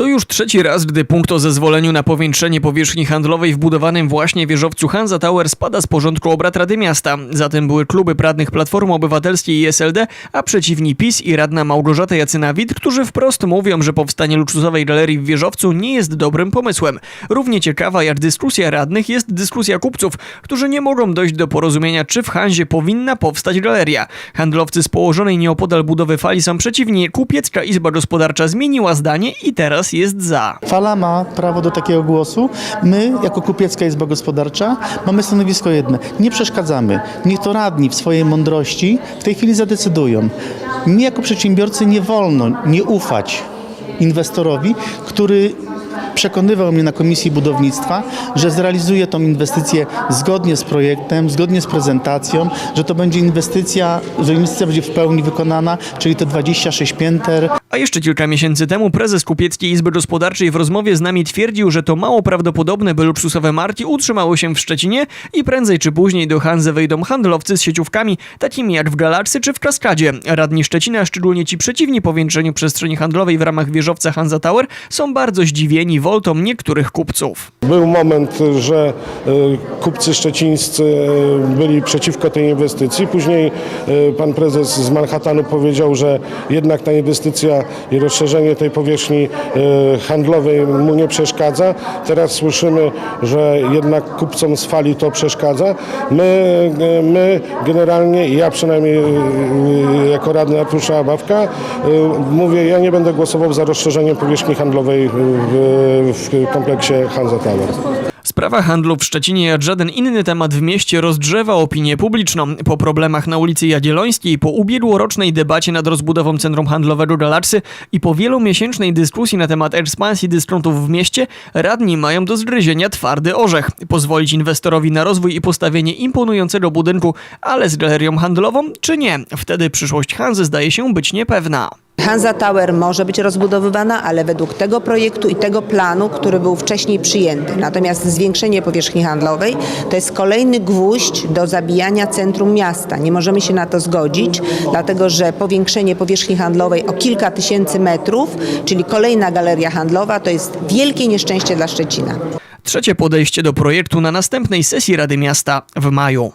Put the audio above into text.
To już trzeci raz, gdy punkt o zezwoleniu na powiększenie powierzchni handlowej w budowanym właśnie wieżowcu Hansa Tower spada z porządku obrad Rady Miasta. Zatem były kluby radnych Platformy Obywatelskiej i SLD, a przeciwni PiS i radna Małgorzata Jacyna-Wit, którzy wprost mówią, że powstanie luksusowej galerii w wieżowcu nie jest dobrym pomysłem. Równie ciekawa jak dyskusja radnych jest dyskusja kupców, którzy nie mogą dojść do porozumienia, czy w Hanzie powinna powstać galeria. Handlowcy z położonej nieopodal budowy fali są przeciwni, Kupiecka Izba Gospodarcza zmieniła zdanie i teraz jest za. Fala ma prawo do takiego głosu. My, jako Kupiecka Izba Gospodarcza, mamy stanowisko jedno. Nie przeszkadzamy. Niech to radni w swojej mądrości w tej chwili zadecydują. Mi, jako przedsiębiorcy, nie wolno nie ufać inwestorowi, który przekonywał mnie na Komisji Budownictwa, że zrealizuje tą inwestycję zgodnie z projektem, zgodnie z prezentacją, że to będzie inwestycja, że inwestycja będzie w pełni wykonana, czyli te 26 pięter, A jeszcze kilka miesięcy temu prezes Kupieckiej Izby Gospodarczej w rozmowie z nami twierdził, że to mało prawdopodobne, by luksusowe marki utrzymały się w Szczecinie i prędzej czy później do Hanzy wejdą handlowcy z sieciówkami, takimi jak w Galaxy czy w Kaskadzie. Radni Szczecina, szczególnie ci przeciwni powiększeniu przestrzeni handlowej w ramach wieżowca Hansa Tower, są bardzo zdziwieni woltą niektórych kupców. Był moment, że e, kupcy szczecińscy e, byli przeciwko tej inwestycji. Później e, pan prezes z Manhattanu powiedział, że jednak ta inwestycja i rozszerzenie tej powierzchni e, handlowej mu nie przeszkadza. Teraz słyszymy, że jednak kupcom z fali to przeszkadza. My, e, my generalnie, ja przynajmniej e, jako radny Artusza Abawka, mówię, ja nie będę głosował za rozszerzeniem powierzchni handlowej w, w kompleksie Hansa Tower. Sprawa handlu w Szczecinie jak żaden inny temat w mieście rozgrzewa opinię publiczną. Po problemach na ulicy Jagiellońskiej, po ubiegłorocznej debacie nad rozbudową centrum handlowego Galaxy i po wielomiesięcznej dyskusji na temat ekspansji dyskontów w mieście, radni mają do zgryzienia twardy orzech. Pozwolić inwestorowi na rozwój i postawienie imponującego budynku, ale z galerią handlową, czy nie? Wtedy przyszłość Hanzy zdaje się być niepewna. Hansa Tower może być rozbudowywana, ale według tego projektu i tego planu, który był wcześniej przyjęty. Natomiast zwiększenie powierzchni handlowej to jest kolejny gwóźdź do zabijania centrum miasta. Nie możemy się na to zgodzić, dlatego że powiększenie powierzchni handlowej o kilka tysięcy metrów, czyli kolejna galeria handlowa, to jest wielkie nieszczęście dla Szczecina. Trzecie podejście do projektu na następnej sesji Rady Miasta w maju.